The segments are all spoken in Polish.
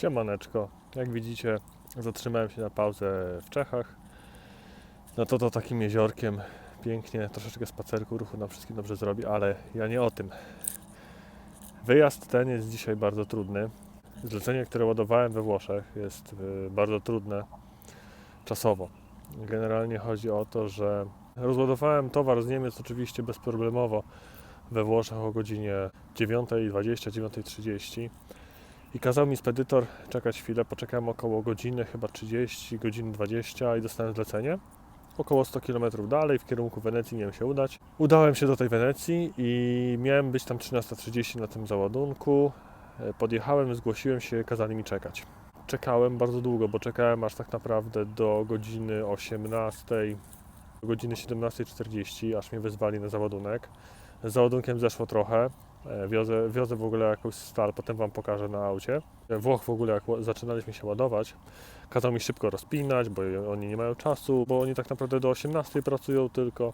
Siemaneczko. Jak widzicie, zatrzymałem się na pauzę w Czechach. No to to takim jeziorkiem pięknie, troszeczkę spacerku, ruchu nam wszystkim dobrze zrobi, ale ja nie o tym. Wyjazd ten jest dzisiaj bardzo trudny. Zlecenie, które ładowałem we Włoszech jest y, bardzo trudne czasowo. Generalnie chodzi o to, że rozładowałem towar z Niemiec oczywiście bezproblemowo we Włoszech o godzinie 9.20, 9.30 i kazał mi spedytor czekać chwilę. Poczekałem około godziny, chyba 30, godziny 20 i dostałem zlecenie. Około 100 km dalej, w kierunku Wenecji miałem się udać. Udałem się do tej Wenecji i miałem być tam 13.30 na tym załadunku. E, Podjechałem, zgłosiłem się, kazali mi czekać. Czekałem bardzo długo, bo czekałem aż tak naprawdę do godziny 18, do godziny 17.40, aż mnie wezwali na załadunek. Z załadunkiem zeszło trochę. E, Wiozę, wiozę w ogóle jakąś stal, potem Wam pokażę na aucie. Włoch w ogóle, jak zaczynaliśmy się ładować, kazał mi szybko rozpinać, bo oni nie mają czasu, bo oni tak naprawdę do 18 pracują tylko.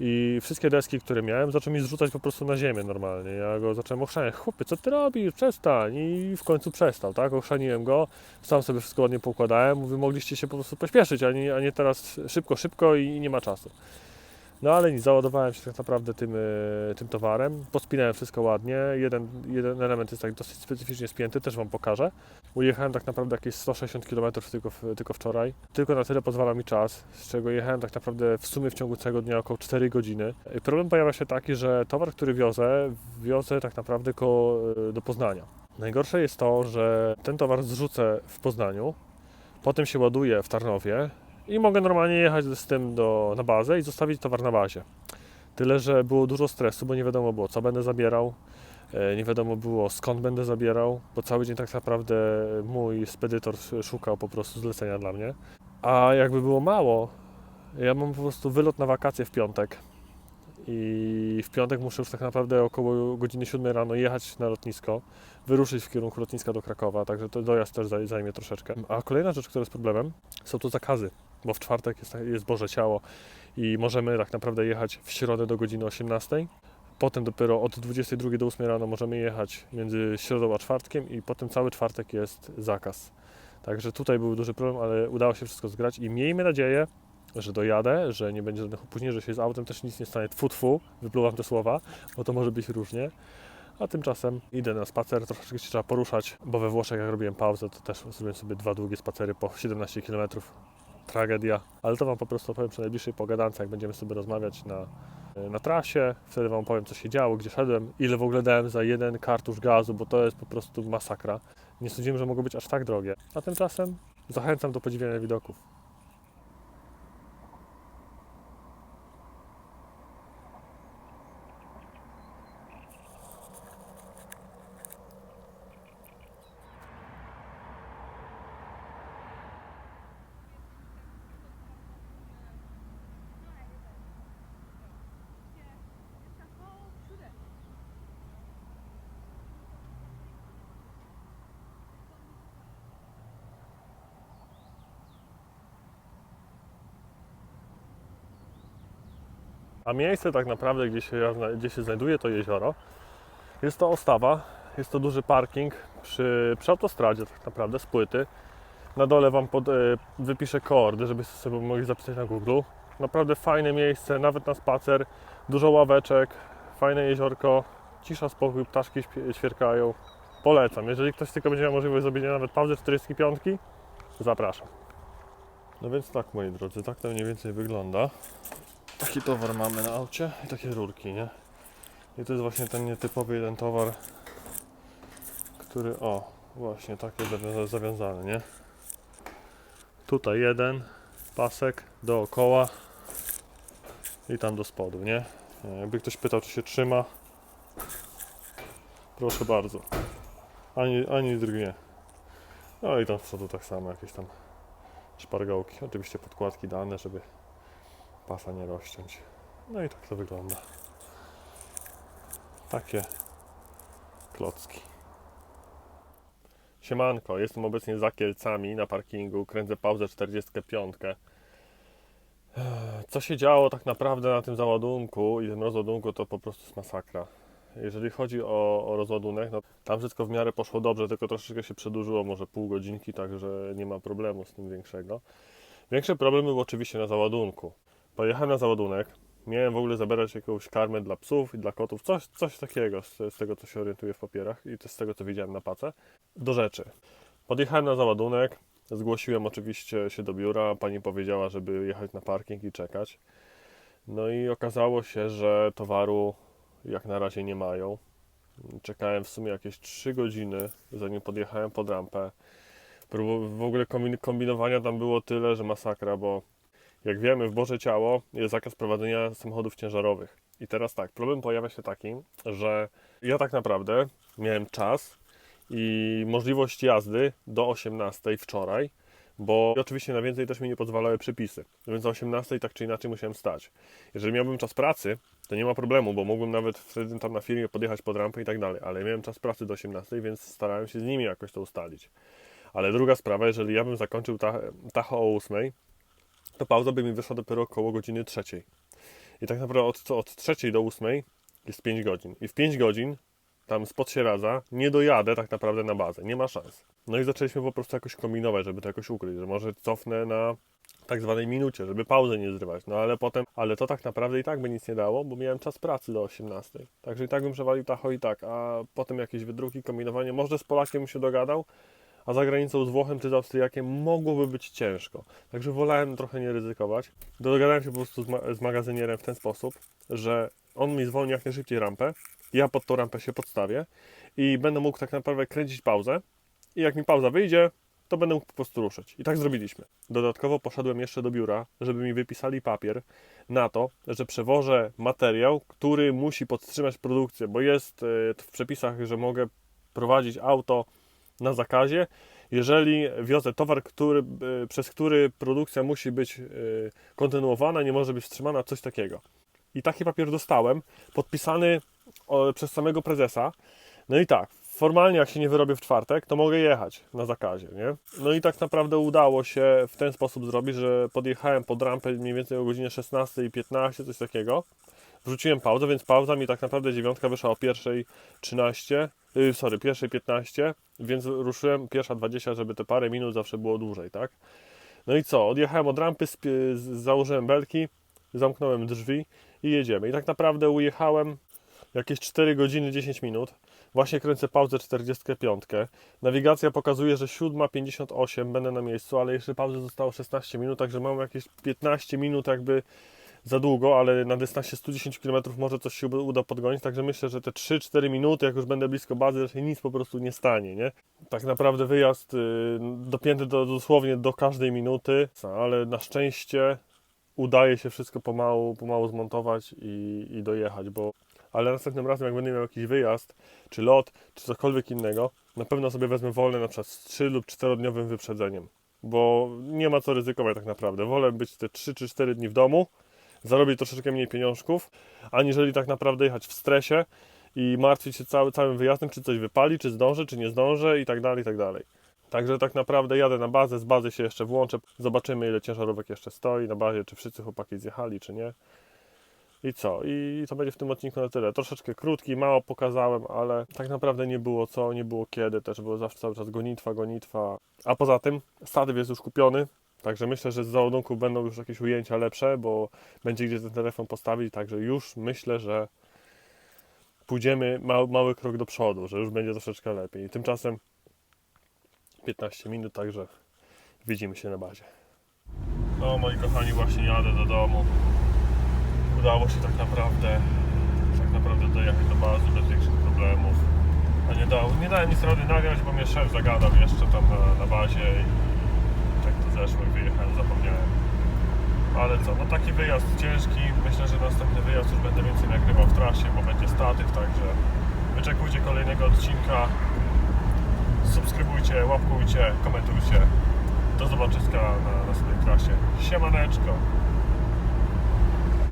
I wszystkie deski, które miałem, zaczął mi zrzucać po prostu na ziemię normalnie. Ja go zacząłem ochrzaniać. Chłopie, co ty robisz? Przestań. I w końcu przestał, tak? Ochrzaniłem go, sam sobie wszystko ładnie poukładałem. Mówię, mogliście się po prostu pośpieszyć, a nie, a nie teraz szybko, szybko i nie ma czasu. No ale nic, załadowałem się tak naprawdę tym, e, tym towarem, pospinałem wszystko ładnie, jeden, jeden element jest tak dosyć specyficznie spięty, też Wam pokażę. Ujechałem tak naprawdę jakieś 160 km tylko, tylko wczoraj, tylko na tyle pozwala mi czas, z czego jechałem tak naprawdę w sumie w ciągu całego dnia około 4 godziny. E, Problem pojawia się taki, że towar, który wiozę, wiozę tak naprawdę ko, e, do Poznania. Najgorsze jest to, że ten towar zrzucę w Poznaniu, potem się ładuje w Tarnowie, i mogę normalnie jechać z tym do, na bazę i zostawić towar na bazie. Tyle, że było dużo stresu, bo nie wiadomo było, co będę zabierał, e, nie wiadomo było, skąd będę zabierał, bo cały dzień tak naprawdę mój spedytor szukał po prostu zlecenia dla mnie. A jakby było mało, ja mam po prostu wylot na wakacje w piątek. I w piątek muszę już tak naprawdę około godziny 7 rano jechać na lotnisko, wyruszyć w kierunku lotniska do Krakowa, także to dojazd też zaj- zajmie troszeczkę. A kolejna rzecz, która jest problemem, są to zakazy bo w czwartek jest, jest Boże Ciało i możemy tak naprawdę jechać w środę do godziny 18. Potem dopiero od 22 do 8 rano możemy jechać między środą a czwartkiem i potem cały czwartek jest zakaz. Także tutaj był duży problem, ale udało się wszystko zgrać i miejmy nadzieję, że dojadę, że nie będzie żadnych opóźnień, że się z autem też nic nie stanie. Tfu, tfu, wypluwam te słowa, bo to może być różnie. A tymczasem idę na spacer, troszeczkę się trzeba poruszać, bo we Włoszech jak robiłem pauzę, to też zrobiłem sobie dwa długie spacery po 17 km tragedia. Ale to Wam po prostu opowiem przy najbliższej pogadance, jak będziemy sobie rozmawiać na, na trasie. Wtedy Wam powiem, co się działo, gdzie szedłem, ile w ogóle dałem za jeden kartusz gazu, bo to jest po prostu masakra. Nie sądziłem, że mogą być aż tak drogie. A tymczasem zachęcam do podziwiania widoków. A miejsce tak naprawdę, gdzie się, gdzie się znajduje to jezioro, jest to Ostawa. Jest to duży parking przy, przy autostradzie tak naprawdę, z płyty. Na dole Wam pod, e, wypiszę koordy, żebyście sobie mogli zapisać na Google. Naprawdę fajne miejsce, nawet na spacer. Dużo ławeczek, fajne jeziorko, cisza, spokój, ptaszki ćwierkają. Polecam. Jeżeli ktoś tylko będzie miał możliwość zrobienia nawet pauzy 45, zapraszam. No więc tak, moi drodzy, tak to mniej więcej wygląda. Taki towar mamy na aucie i takie rurki, nie? I to jest właśnie ten nietypowy jeden towar, który, o, właśnie takie zawią- zawiązany, nie? Tutaj jeden pasek dookoła i tam do spodu, nie? Jakby ktoś pytał, czy się trzyma, proszę bardzo. Ani, ani drgnie. No i tam z przodu tak samo, jakieś tam szpargałki. Oczywiście podkładki dane, żeby pasa nie rozciąć. No i tak to wygląda. Takie klocki. Siemanko, jestem obecnie za Kielcami na parkingu, kręcę pauzę 45. Co się działo tak naprawdę na tym załadunku i tym rozładunku to po prostu jest masakra. jeżeli chodzi o, o rozładunek, no tam wszystko w miarę poszło dobrze, tylko troszeczkę się przedłużyło, może pół godzinki, także nie ma problemu z tym większego. Większy problem był oczywiście na załadunku. Pojechałem na załadunek, miałem w ogóle zabrać jakąś karmę dla psów i dla kotów, coś, coś takiego z, z tego, co się orientuję w papierach i to z tego, co widziałem na pace. Do rzeczy. Podjechałem na załadunek, zgłosiłem oczywiście się do biura, pani powiedziała, żeby jechać na parking i czekać. No i okazało się, że towaru jak na razie nie mają. Czekałem w sumie jakieś 3 godziny, zanim podjechałem pod rampę. W ogóle kombin- kombinowania tam było tyle, że masakra, bo jak wiemy, w Boże Ciało jest zakaz prowadzenia samochodów ciężarowych. I teraz tak, problem pojawia się taki, że ja tak naprawdę miałem czas i możliwość jazdy do 18 wczoraj, bo oczywiście na więcej też mi nie pozwalały przepisy. Więc o 18 tak czy inaczej musiałem stać. Jeżeli miałbym czas pracy, to nie ma problemu, bo mógłbym nawet wtedy tam na firmie podjechać pod rampę i tak dalej, ale miałem czas pracy do 18, więc starałem się z nimi jakoś to ustalić. Ale druga sprawa, jeżeli ja bym zakończył ta, tacho o 8, to pauza by mi wyszła dopiero około godziny trzeciej. I tak naprawdę od, od trzeciej do 8 jest 5 godzin. I w 5 godzin tam spod się radza, nie dojadę tak naprawdę na bazę. Nie ma szans. No i zaczęliśmy po prostu jakoś kombinować, żeby to jakoś ukryć, że może cofnę na tak zwanej minucie, żeby pauzę nie zrywać. No ale potem, ale to tak naprawdę i tak by nic nie dało, bo miałem czas pracy do 18. Także i tak bym przewalił tacho i tak, a potem jakieś wydruki, kombinowanie. Może z Polakiem się dogadał, a za granicą z Włochem czy z Austriakiem mogłoby być ciężko. Także wolałem trochę nie ryzykować. Dogadałem się po prostu z, ma- z magazynierem w ten sposób, że on mi zwolni jak najszybciej rampę, ja pod tą rampę się podstawię i będę mógł tak naprawdę kręcić pauzę i jak mi pauza wyjdzie, to będę mógł po prostu ruszyć. I tak zrobiliśmy. Dodatkowo poszedłem jeszcze do biura, żeby mi wypisali papier na to, że przewożę materiał, który musi podtrzymać produkcję, bo jest e, w przepisach, że mogę prowadzić auto na zakazie, jeżeli wiozę towar, który, e, przez który produkcja musi być e, kontynuowana, nie może być wstrzymana, coś takiego. I taki papier dostałem, podpisany przez samego prezesa. No i tak, formalnie jak się nie wyrobię w czwartek, to mogę jechać na zakazie, nie? No i tak naprawdę udało się w ten sposób zrobić, że podjechałem pod rampę mniej więcej o godzinie 16.15, coś takiego. Wrzuciłem pauzę, więc pauza mi tak naprawdę dziewiątka wyszła o 1.13, yy, sorry, 1.15, więc ruszyłem pierwsza 20, żeby te parę minut zawsze było dłużej, tak? No i co? Odjechałem od rampy, założyłem belki, zamknąłem drzwi i jedziemy. I tak naprawdę ujechałem jakieś 4 godziny 10 minut. Właśnie kręcę pauzę 45. Nawigacja pokazuje, że 7.58 będę na miejscu, ale jeszcze pauzy zostało 16 minut, także mam jakieś 15 minut jakby za długo, ale na dystansie 110 km może coś się uda podgonić, także myślę, że te 3-4 minuty, jak już będę blisko bazy, się nic po prostu nie stanie, nie? Tak naprawdę wyjazd y, dopięty do, dosłownie do każdej minuty, ale na szczęście udaje się wszystko pomału, pomału zmontować i, i dojechać, bo ale następnym razem, jak będę miał jakiś wyjazd, czy lot, czy cokolwiek innego, na pewno sobie wezmę wolne na przykład z 3 lub 4-dniowym wyprzedzeniem, bo nie ma co ryzykować tak naprawdę. Wolę być te 3 czy 4 dni w domu, zarobić troszeczkę mniej pieniążków, aniżeli tak naprawdę jechać w stresie i martwić się cały, całym wyjazdem, czy coś wypali, czy zdążę, czy nie zdążę i tak dalej, i tak dalej. Także tak naprawdę jadę na bazę, z bazy się jeszcze włączę, zobaczymy ile ciężarówek jeszcze stoi na bazie, czy wszyscy chłopaki zjechali, czy nie. I co? I to będzie w tym odcinku na tyle. Troszeczkę krótki, mało pokazałem, ale tak naprawdę nie było co, nie było kiedy, też było zawsze cały czas gonitwa, gonitwa. A poza tym statyw jest już kupiony, także myślę, że z załadunku będą już jakieś ujęcia lepsze, bo będzie gdzie ten telefon postawić, także już myślę, że pójdziemy mały, mały krok do przodu, że już będzie troszeczkę lepiej. Tymczasem 15 minut, także widzimy się na bazie. No moi kochani, właśnie jadę do domu. Udało się tak naprawdę tak naprawdę dojechać do bazy bez większych problemów. A nie, dało, nie dałem nic rady nagrać, bo mnie szef zagadał jeszcze tam na, na bazie i i wyjechałem, zapomniałem. Ale co, no taki wyjazd ciężki. Myślę, że następny wyjazd już będę więcej nagrywał w trasie, bo będzie statyw, także wyczekujcie kolejnego odcinka. Subskrybujcie, łapkujcie, komentujcie. Do zobaczyska na następnej trasie. Siemaneczko!